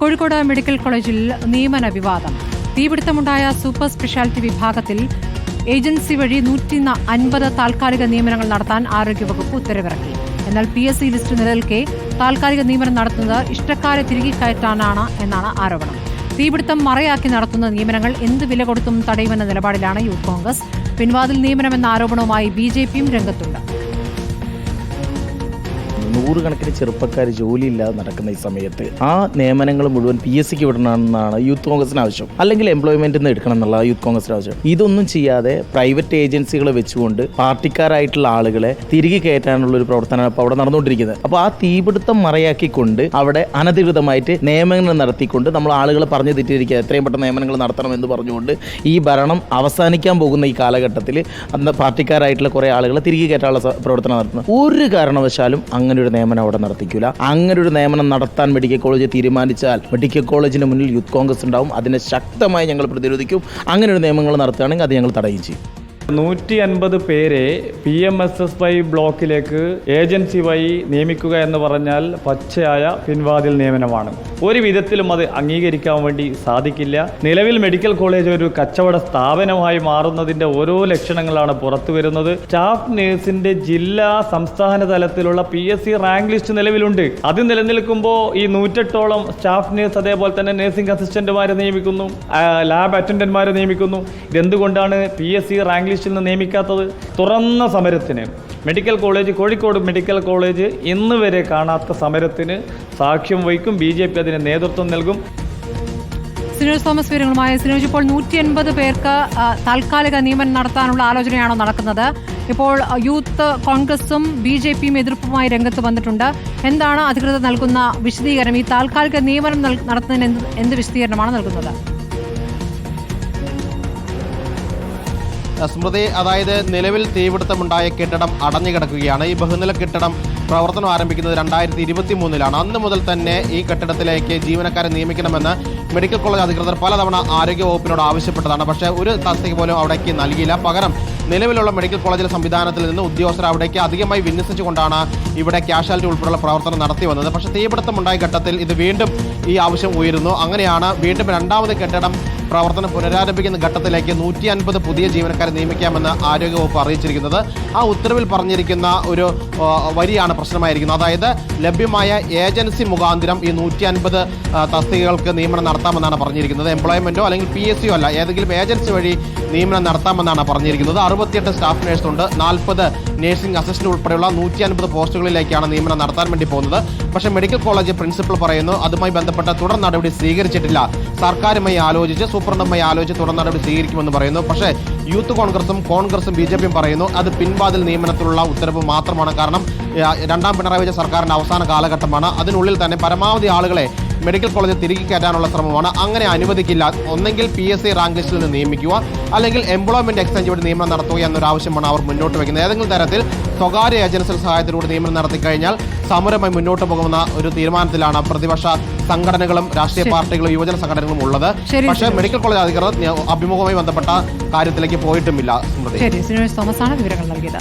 Kozhikode medical കോളേജിൽ നിയമന വിവാദം തീപിടുത്തമുണ്ടായ സൂപ്പർ സ്പെഷ്യാലിറ്റി വിഭാഗത്തിൽ ഏജൻസി വഴി നൂറ്റി അൻപത് താൽക്കാലിക നിയമനങ്ങൾ നടത്താൻ ആരോഗ്യവകുപ്പ് ഉത്തരവിറക്കി. എന്നാൽ പി എസ് സി ലിസ്റ്റ് നിലനിൽക്കെ താൽക്കാലിക നിയമനം നടത്തുന്നത് ഇഷ്ടക്കാരെ തിരികെ കയറ്റാനാണ് എന്നാണ് ആരോപണം. തീപിടുത്തം മറയാക്കി നടത്തുന്ന നിയമനങ്ങൾ എന്ത് വില കൊടുത്തും തടയുമെന്ന നിലപാടിലാണ് യൂത്ത് കോൺഗ്രസ്. പിൻവാതിൽ നിയമനമെന്ന ആരോപണവുമായി ബിജെപിയും രംഗത്തുണ്ട്. നൂറുകണക്കിന് ചെറുപ്പക്കാർ ജോലിയില്ലാതെ നടക്കുന്ന ഈ സമയത്ത് ആ നിയമനങ്ങൾ മുഴുവൻ പി എസ് സിക്ക് വിടണമെന്നാണ് യൂത്ത് കോൺഗ്രസിന് ആവശ്യം. അല്ലെങ്കിൽ എംപ്ലോയ്മെന്റിൽ നിന്ന് എടുക്കണം എന്നുള്ള യൂത്ത് കോൺഗ്രസിന് ആവശ്യം. ഇതൊന്നും ചെയ്യാതെ പ്രൈവറ്റ് ഏജൻസികളെ വെച്ചുകൊണ്ട് പാർട്ടിക്കാരായിട്ടുള്ള ആളുകളെ തിരികെ കയറ്റാനുള്ള ഒരു പ്രവർത്തനമാണ് ഇപ്പോൾ അവിടെ നടന്നുകൊണ്ടിരിക്കുന്നത്. അപ്പോൾ ആ തീപിടുത്തം മറയാക്കിക്കൊണ്ട് അവിടെ അനധികൃതമായിട്ട് നിയമനങ്ങൾ നടത്തിക്കൊണ്ട് നമ്മൾ ആളുകളെ പറഞ്ഞു തെറ്റിയിരിക്കുക എത്രയും പെട്ടെന്ന് നിയമനങ്ങൾ നടത്തണമെന്ന് പറഞ്ഞുകൊണ്ട് ഈ ഭരണം അവസാനിക്കാൻ പോകുന്ന ഈ കാലഘട്ടത്തിൽ അന്ന് പാർട്ടിക്കാരായിട്ടുള്ള കുറേ ആളുകളെ തിരികെ കയറ്റാനുള്ള പ്രവർത്തനം നടത്തുന്നത്. ഒരു കാരണവശാലും അങ്ങനെ ഒരു നിയമനം അവിടെ നടത്തിക്കില്ല അങ്ങനെ ഒരു നിയമനം നടത്താൻ മെഡിക്കൽ കോളേജ് തീരുമാനിച്ചാൽ മെഡിക്കൽ കോളേജിന് മുന്നിൽ യൂത്ത് കോൺഗ്രസ് ഉണ്ടാവും. അതിനെ ശക്തമായി ഞങ്ങൾ പ്രതിരോധിക്കും. അങ്ങനെ ഒരു നിയമങ്ങൾ നടത്തുകയാണെങ്കിൽ അത് ഞങ്ങൾ തടയുകയും ചെയ്യും. നൂറ്റി അൻപത് പേരെ P M S S Y ബ്ലോക്കിലേക്ക് agency വഴി നിയമിക്കുക എന്ന് പറഞ്ഞാൽ പച്ചയായ പിൻവാതിൽ നിയമനമാണ്. ഒരു വിധത്തിലും അത് അംഗീകരിക്കാൻ വേണ്ടി സാധിക്കില്ല. നിലവിൽ മെഡിക്കൽ കോളേജ് ഒരു കച്ചവട സ്ഥാപനമായി മാറുന്നതിന്റെ ഓരോ ലക്ഷണങ്ങളാണ് പുറത്തു വരുന്നത്. സ്റ്റാഫ് നേഴ്സിന്റെ ജില്ലാ സംസ്ഥാന തലത്തിലുള്ള P S C rank list നിലവിലുണ്ട്. അത് നിലനിൽക്കുമ്പോൾ ഈ നൂറ്റെട്ടോളം സ്റ്റാഫ് നേഴ്സ് അതേപോലെ തന്നെ നേഴ്സിംഗ് അസിസ്റ്റന്റുമാരെ നിയമിക്കുന്നു ലാബ് അറ്റൻഡന്റുമാരെ നിയമിക്കുന്നു. ഇതെന്തുകൊണ്ടാണ് പി എസ് സി റാങ്ക് ലിസ്റ്റിൽ നിന്ന് നിയമിക്കാത്തത് തുറന്ന സമരത്തിന്. Medical college Kozhikode medical college ഇന്ന് വരെ കാണാത്ത സമരത്തിന് സാക്ഷ്യം വഹിക്കും. ബി ജെ പി അതിന് നേതൃത്വം നൽകും. സിനോജ് തോമസ് വിവരങ്ങളുമായി സിനോജ് ഇപ്പോൾ നൂറ്റി എൺപത് പേർക്ക് താൽക്കാലിക നിയമനം നടത്താനുള്ള ആലോചനയാണോ നടക്കുന്നത്? ഇപ്പോൾ യൂത്ത് കോൺഗ്രസും ബി ജെ പിയും എതിർപ്പുമായി രംഗത്ത് വന്നിട്ടുണ്ട്. എന്താണ് അധികൃതർ നൽകുന്ന വിശദീകരണം? ഈ താൽക്കാലിക നിയമനം നടത്തുന്നതിന് എന്ത് വിശദീകരണമാണ് നൽകുന്നത്? സ്മൃതി അതായത് നിലവിൽ തീപിടുത്തമുണ്ടായ കെട്ടിടം അടഞ്ഞുകിടക്കുകയാണ് ഈ ബഹുനില കെട്ടിടം പ്രവർത്തനം ആരംഭിക്കുന്നത് രണ്ടായിരത്തി ഇരുപത്തി മൂന്നിലാണ് അന്ന് മുതൽ തന്നെ ഈ കെട്ടിടത്തിലേക്ക് ജീവനക്കാരെ നിയമിക്കണമെന്ന് മെഡിക്കൽ കോളേജ് അധികൃതർ പലതവണ ആരോഗ്യ വകുപ്പിനോട് ആവശ്യപ്പെട്ടതാണ്. പക്ഷേ ഒരു തസ്തിക പോലും അവിടേക്ക് നൽകിയില്ല. പകരം നിലവിലുള്ള മെഡിക്കൽ കോളേജിലെ സംവിധാനത്തിൽ നിന്ന് ഉദ്യോഗസ്ഥർ അവിടേക്ക് അധികമായി വിന്യസിച്ചുകൊണ്ടാണ് ഇവിടെ ക്യാഷ്വാലിറ്റി ഉൾപ്പെടെയുള്ള പ്രവർത്തനം നടത്തി വന്നത്. പക്ഷേ തീപിടുത്തമുണ്ടായ ഘട്ടത്തിൽ ഇത് വീണ്ടും ഈ ആവശ്യം ഉയരുന്നു. അങ്ങനെയാണ് വീണ്ടും രണ്ടാമത് കെട്ടിടം പ്രവർത്തനം പുനരാരംഭിക്കുന്ന ഘട്ടത്തിലേക്ക് നൂറ്റി അൻപത് പുതിയ ജീവനക്കാരെ നിയമിക്കാമെന്ന് ആരോഗ്യവകുപ്പ് അറിയിച്ചിരിക്കുന്നത്. ആ ഉത്തരവിൽ പറഞ്ഞിരിക്കുന്ന ഒരു വരിയാണ് പ്രശ്നമായിരിക്കുന്നത്. അതായത് ലഭ്യമായ ഏജൻസി മുഖാന്തരം ഈ നൂറ്റി അൻപത് തസ്തികകൾക്ക് നിയമനം നടത്താമെന്നാണ് പറഞ്ഞിരിക്കുന്നത്. എംപ്ലോയ്മെന്റോ അല്ലെങ്കിൽ പി എസ് സിയോ അല്ല ഏതെങ്കിലും ഏജൻസി വഴി നിയമനം നടത്താമെന്നാണ് പറഞ്ഞിരിക്കുന്നത്. അറുപത്തിയെട്ട് സ്റ്റാഫ് നേഴ്സ് ഉണ്ട് നാൽപ്പത് നഴ്സിംഗ് അസിസ്റ്റന്റ് ഉൾപ്പെടെയുള്ള നൂറ്റി അൻപത് പോസ്റ്റുകളിലേക്കാണ് നിയമനം നടത്താൻ വേണ്ടി പോകുന്നത്. പക്ഷേ മെഡിക്കൽ കോളേജ് പ്രിൻസിപ്പൽ പറയുന്നു അതുമായി ബന്ധപ്പെട്ട തുടർ നടപടി സ്വീകരിച്ചിട്ടില്ല. സർക്കാരുമായി ആലോചിച്ച് സൂപ്രണ്ടുമായി ആലോചിച്ച് തുടർ നടപടി സ്വീകരിക്കുമെന്ന് പറയുന്നു. പക്ഷേ യൂത്ത് കോൺഗ്രസും കോൺഗ്രസും ബി ജെ പിയും പറയുന്നു അത് പിൻവാതിൽ നിയമനത്തിലുള്ള ഉത്തരവ് മാത്രമാണ്. കാരണം രണ്ടാം പിണറായി വിജയൻ സർക്കാരിന്റെ അവസാന കാലഘട്ടമാണ്. അതിനുള്ളിൽ തന്നെ പരമാവധി ആളുകളെ മെഡിക്കൽ കോളേജിൽ തിരികെ കയറ്റാനുള്ള ശ്രമമാണ്. അങ്ങനെ അനുവദിക്കില്ല. ഒന്നെങ്കിൽ പി എസ് സി റാങ്ക് ലിസ്റ്റിൽ നിന്ന് നിയമിക്കുക. അല്ലെങ്കിൽ എംപ്ലോയ്മെന്റ് എക്സ്ചേഞ്ച് വഴി നിയമനം നടത്തുക എന്നൊരു ആവശ്യമാണ് അവർ മുന്നോട്ട് വയ്ക്കുന്നത്. ഏതെങ്കിലും തരത്തിൽ സ്വകാര്യ ഏജൻസിയുടെ സഹായത്തിലൂടെ നിയമനം നടത്തി കഴിഞ്ഞാൽ സമരമായി മുന്നോട്ട് പോകുന്ന ഒരു തീരുമാനത്തിലാണ് പ്രതിപക്ഷ സംഘടനകളും രാഷ്ട്രീയ പാർട്ടികളും യുവജന സംഘടനകളും ഉള്ളത്. പക്ഷേ മെഡിക്കൽ കോളേജ് അധികൃതർ അഭിമുഖവുമായി ബന്ധപ്പെട്ട കാര്യത്തിലേക്ക് പോയിട്ടുമില്ല സ്മൃതി. തോമസ് ആണ് വിവരങ്ങൾ നൽകിയത്.